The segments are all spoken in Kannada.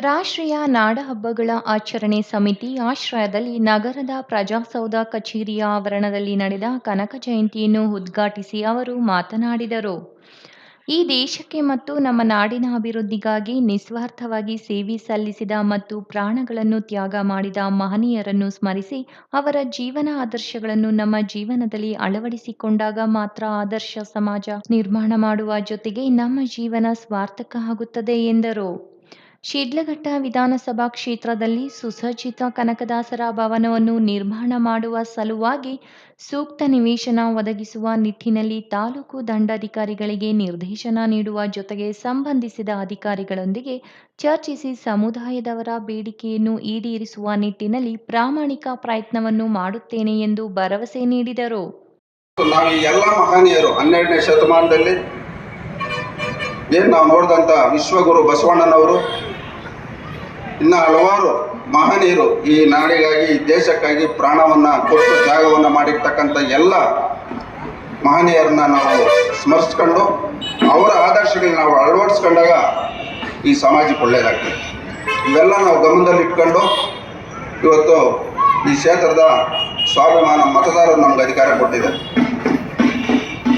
ರಾಷ್ಟ್ರೀಯ ನಾಡಹಬ್ಬಗಳ ಆಚರಣೆ ಸಮಿತಿ ಆಶ್ರಯದಲ್ಲಿ ನಗರದ ಪ್ರಜಾಸೌಧ ಕಚೇರಿಯ ಆವರಣದಲ್ಲಿ ನಡೆದ ಕನಕ ಜಯಂತಿಯನ್ನು ಉದ್ಘಾಟಿಸಿ ಅವರು ಮಾತನಾಡಿದರು. ಈ ದೇಶಕ್ಕೆ ಮತ್ತು ನಮ್ಮ ನಾಡಿನ ಅಭಿವೃದ್ಧಿಗಾಗಿ ನಿಸ್ವಾರ್ಥವಾಗಿ ಸೇವೆ ಸಲ್ಲಿಸಿದ ಮತ್ತು ಪ್ರಾಣಗಳನ್ನು ತ್ಯಾಗ ಮಾಡಿದ ಮಹನೀಯರನ್ನು ಸ್ಮರಿಸಿ ಅವರ ಜೀವನ ಆದರ್ಶಗಳನ್ನು ನಮ್ಮ ಜೀವನದಲ್ಲಿ ಅಳವಡಿಸಿಕೊಂಡಾಗ ಮಾತ್ರ ಆದರ್ಶ ಸಮಾಜ ನಿರ್ಮಾಣ ಮಾಡುವ ಜೊತೆಗೆ ನಮ್ಮ ಜೀವನ ಸ್ವಾರ್ಥಕ ಆಗುತ್ತದೆ ಎಂದರು. ಶಿಡ್ಲಘಟ್ಟ ವಿಧಾನಸಭಾ ಕ್ಷೇತ್ರದಲ್ಲಿ ಸುಸಜ್ಜಿತ ಕನಕದಾಸರ ಭವನವನ್ನು ನಿರ್ಮಾಣ ಮಾಡುವ ಸಲುವಾಗಿ ಸೂಕ್ತ ನಿವೇಶನ ಒದಗಿಸುವ ನಿಟ್ಟಿನಲ್ಲಿ ತಾಲೂಕು ದಂಡಾಧಿಕಾರಿಗಳಿಗೆ ನಿರ್ದೇಶನ ನೀಡುವ ಜೊತೆಗೆ ಸಂಬಂಧಿಸಿದ ಅಧಿಕಾರಿಗಳೊಂದಿಗೆ ಚರ್ಚಿಸಿ ಸಮುದಾಯದವರ ಬೇಡಿಕೆಯನ್ನು ಈಡೇರಿಸುವ ನಿಟ್ಟಿನಲ್ಲಿ ಪ್ರಾಮಾಣಿಕ ಪ್ರಯತ್ನವನ್ನು ಮಾಡುತ್ತೇನೆ ಎಂದು ಭರವಸೆ ನೀಡಿದರು. ಹನ್ನೆರಡನೇ ಶತಮಾನದಲ್ಲಿ ಏನು ನಾವು ನೋಡಿದಂಥ ವಿಶ್ವಗುರು ಬಸವಣ್ಣನವರು, ಇನ್ನು ಹಲವಾರು ಮಹನೀಯರು ಈ ನಾಡಿಗಾಗಿ, ಈ ದೇಶಕ್ಕಾಗಿ ಪ್ರಾಣವನ್ನು ಕೊಟ್ಟು ತ್ಯಾಗವನ್ನು ಮಾಡಿರ್ತಕ್ಕಂಥ ಎಲ್ಲ ಮಹನೀಯರನ್ನ ನಾವು ಸ್ಮರಿಸ್ಕೊಂಡು, ಅವರ ಆದರ್ಶಗಳನ್ನ ನಾವು ಅಳವಡಿಸ್ಕೊಂಡಾಗ ಈ ಸಮಾಜಕ್ಕೆ ಒಳ್ಳೆಯದಾಗ್ತದೆ ಇವೆಲ್ಲ ನಾವು ಗಮನದಲ್ಲಿಟ್ಕೊಂಡು, ಇವತ್ತು ಈ ಕ್ಷೇತ್ರದ ಸ್ವಾಭಿಮಾನ ಮತದಾರರು ನಮ್ಗೆ ಅಧಿಕಾರ ಕೊಟ್ಟಿದೆ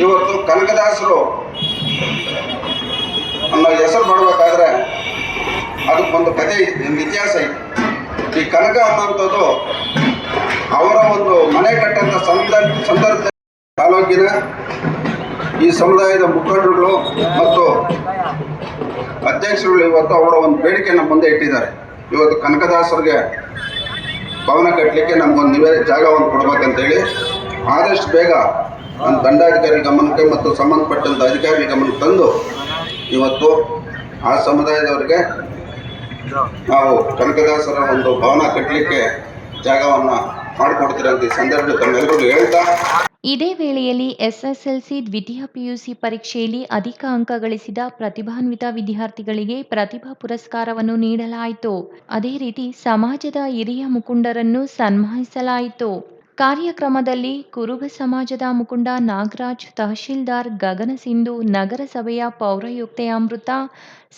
ಇವತ್ತು ಕನಕದಾಸರು ಅದಕ್ಕೊಂದು ಒಂದು ಇತಿಹಾಸ ಇತ್ತು ಈ ಕನಕ ಅನ್ನುವಂಥದ್ದು ಅವರ ಒಂದು ಮನೆ ಕಟ್ಟಂತ ಸಂದರ್ಭ ಸಂದರ್ಭ ತಾಲೂಕಿನ ಈ ಸಮುದಾಯದ ಮುಖಂಡರುಗಳು ಮತ್ತು ಅಧ್ಯಕ್ಷರುಗಳು ಇವತ್ತು ಅವರ ಒಂದು ಬೇಡಿಕೆಯನ್ನು ಮುಂದೆ ಇಟ್ಟಿದ್ದಾರೆ. ಇವತ್ತು ಕನಕದಾಸರಿಗೆ ಭವನ ಕಟ್ಟಲಿಕ್ಕೆ ನಮಗೊಂದು ನಿವೇ ಜಾಗವನ್ನು ಕೊಡ್ಬೇಕಂತೇಳಿ ಆದಷ್ಟು ಬೇಗ ನಮ್ಮ ದಂಡಾಧಿಕಾರಿ ಗಮನಕ್ಕೆ ಮತ್ತು ಸಂಬಂಧಪಟ್ಟಂಥ ಅಧಿಕಾರಿ ಗಮನಕ್ಕೆ ತಂದು ಇವತ್ತು ಆ ಸಮುದಾಯದವರಿಗೆ ನಾವು ಕನಕದಾಸರ ಒಂದು ಭವನ ಕಟ್ಟಲಿಕ್ಕೆ ಜಾಗವನ್ನು ಮಾಡಿಕೊಡ್ತೀರಂತ ಈ ಸಂದರ್ಭದಲ್ಲಿ ತಮ್ಮೆಲ್ಲರಿಗೂ ಹೇಳ್ತಾ ಇದೇ ವೇಳೆಯಲ್ಲಿ ಎಸ್ಎಸ್ಎಲ್ಸಿ ದ್ವಿತೀಯ ಪಿಯುಸಿ ಪರೀಕ್ಷೆಯಲ್ಲಿ ಅಧಿಕ ಅಂಕ ಗಳಿಸಿದ ಪ್ರತಿಭಾನ್ವಿತ ವಿದ್ಯಾರ್ಥಿಗಳಿಗೆ ಪ್ರತಿಭಾ ಪುರಸ್ಕಾರವನ್ನು ನೀಡಲಾಯಿತು. ಅದೇ ರೀತಿ ಸಮಾಜದ ಹಿರಿಯ ಮುಖಂಡರನ್ನು ಸನ್ಮಾನಿಸಲಾಯಿತು. ಕಾರ್ಯಕ್ರಮದಲ್ಲಿ ಕುರುಬ ಸಮಾಜದ ಮುಖಂಡ ನಾಗರಾಜ್, ತಹಶೀಲ್ದಾರ್ ಗಗನ ಸಿಂಧು, ನಗರಸಭೆಯ ಪೌರಾಯುಕ್ತೆ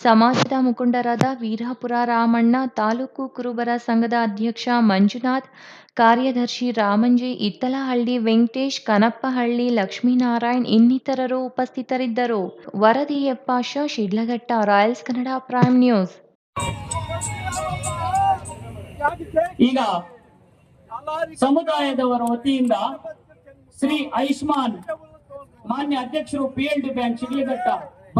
ಸಮಾಜದ ಮುಖಂಡರಾದ ವೀರಾಪುರ ರಾಮಣ್ಣ, ತಾಲೂಕು ಕುರುಬರ ಸಂಘದ ಅಧ್ಯಕ್ಷ ಮಂಜುನಾಥ್, ಕಾರ್ಯದರ್ಶಿ ರಾಮಂಜಿ, ಇತ್ತಲಹಳ್ಳಿ ವೆಂಕಟೇಶ್, ಕನಪ್ಪಹಳ್ಳಿ ಲಕ್ಷ್ಮೀನಾರಾಯಣ್ ಇನ್ನಿತರರು ಉಪಸ್ಥಿತರಿದ್ದರು. ವರದಿಯಪ್ಪ, ಶ. Shidlaghatta, royals Kannada, prime news. ಈಗ ಸಮುದಾಯದವರ ವತಿಯಿಂದ ಶ್ರೀ ಆಯುಷ್ಮಾನ್ ಮಾನ್ಯ ಅಧ್ಯಕ್ಷರು P L D bank Shidlaghatta